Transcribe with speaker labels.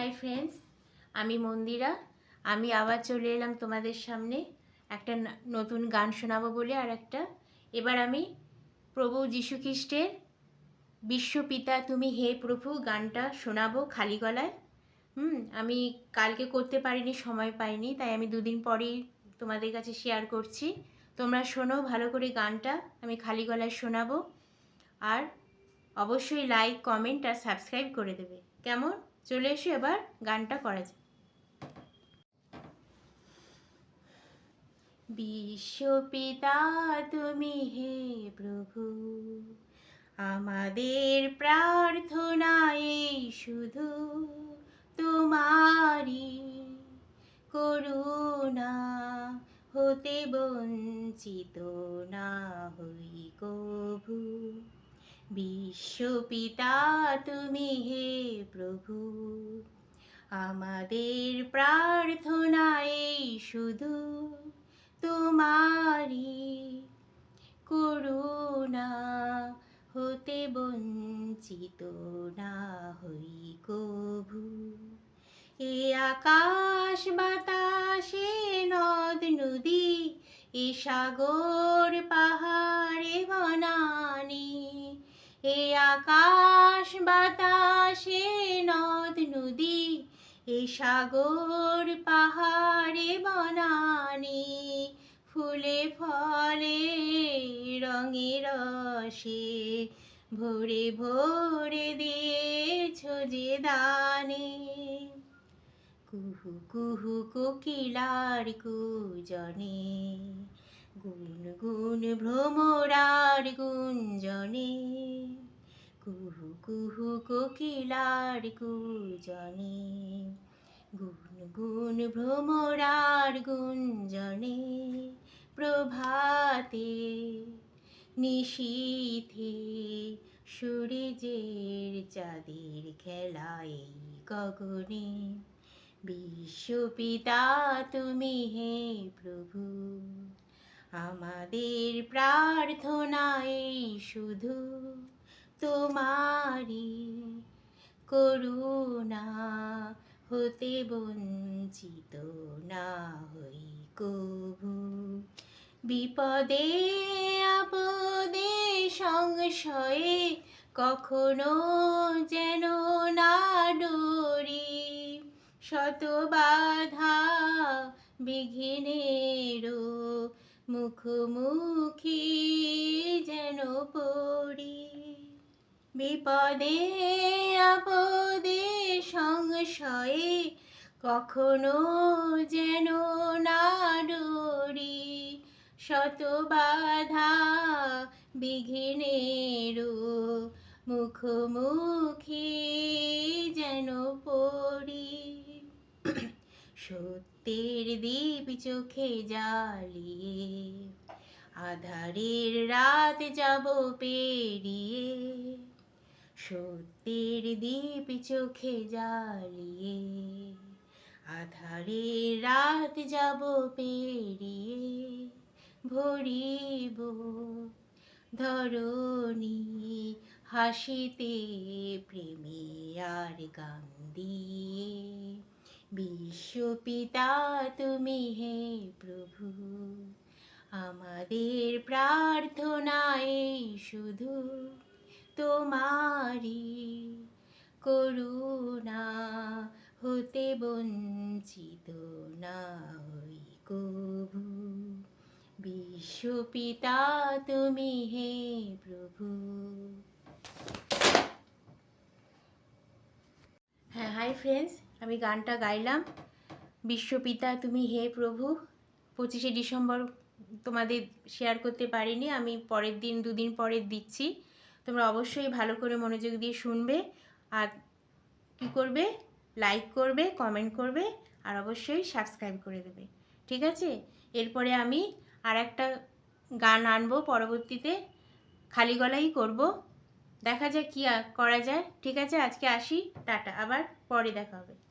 Speaker 1: Hi friends আমি মন্দিরা। আমি আবার চলে এলাম তোমাদের সামনে। একটা নতুন গান শোনাবো বলে আর একটা। এবার আমি প্রভু যীশু খ্রিস্টের বিশ্বপিতা তুমি হে প্রভু গানটা শোনাবো খালি গলায়। হুম, আমি কালকে করতে পারিনি, সময় পাইনি, তাই আমি দুদিন পরেই তোমাদের কাছে শেয়ার করছি। তোমরা শোনো, ভালো করে গানটা আমি খালি গলায় শোনাবো। আর অবশ্যই লাইক কমেন্ট আর সাবস্ক্রাইব করে দেবে। কেমন? চলে এসে এবার গানটা করা যাক। বিশ্বপিতা তুমি হে প্রভু, আমাদের প্রার্থনা এই শুধু তোমারই করুণা, হতে বঞ্চিত না হই বিশ্বপিতা তুমি হে প্রভু। আমাদের প্রার্থনা এই শুধু তোমারই করুণা হতে বঞ্চিত না হই কভু। এ আকাশ বাতাসে নদ নদী, এ সাগর পাহাড়ে বনানি এ আকাশ বাতাসে নদ নদী এ সাগর পাহাড়ে বনানি, ফুলে ফলে রঙে রসে, ভরে ভরে দিয়েছ যে দানে। কুহু কুহু কোকিলার কুজনে গুন গুন ভ্রমরার গুঞ্জনে, কুহু কুহু কোকিলার কুজনে গুন গুন ভ্রমরার গুঞ্জনে, প্রভাতে নিশীথে সূর্যের চাঁদের খেলায় গগনে, বিশ্বপিতা তুমি হে প্রভু। আমাদের প্রার্থনা এই শুধু তোমারই করুণা হতে বঞ্চিত না হই কভু বিপদে আপদে সংশয়ে কখনো যেন না ডরি। শত বাধা বিঘ্নেরও মুখোমুখি যেন পড়ি। বিপদে, আপদে, সংশয়ে কখনো যেন না ডরি। শত বাধা বিঘ্নেরও মুখোমুখি যেন সত্যের দীপ চোখে জ্বালিয়ে, আধারের রাত যাব পেরিয়ে। সত্যের দীপ চোখে জ্বালিয়ে, আধারের রাত যাব পেরিয়ে। ভরিব ধরণী হাসিতে, প্রেমে আর গান দিয়ে বিশ্বপিতা তুমি হে প্রভু। আমাদের প্রার্থনা এই শুধু তোমারই। করুণা হতে বঞ্চিত না হই কভু বিশ্বপিতা তুমি হে প্রভু। হ্যাঁ হাই ফ্রেন্ডস আমি গানটা গাইলাম। বিশ্বপিতা, তুমি হে প্রভু। পঁচিশে ডিসেম্বর তোমাদের শেয়ার করতে পারিনি, আমি পরের দিন, দুদিন পরে দিচ্ছি। তোমরা অবশ্যই ভালো করে মনোযোগ দিয়ে শুনবে। আর কী করবে? লাইক করবে কমেন্ট করবে, আর অবশ্যই সাবস্ক্রাইব করে দেবে। ঠিক আছে? এরপরে আমি আর একটা গান আনব, পরবর্তীতে খালি গলাই করব। দেখা যাক কী করা যায়। ঠিক আছে? আজকে আসি। টাটা। আবার পরে দেখা হবে।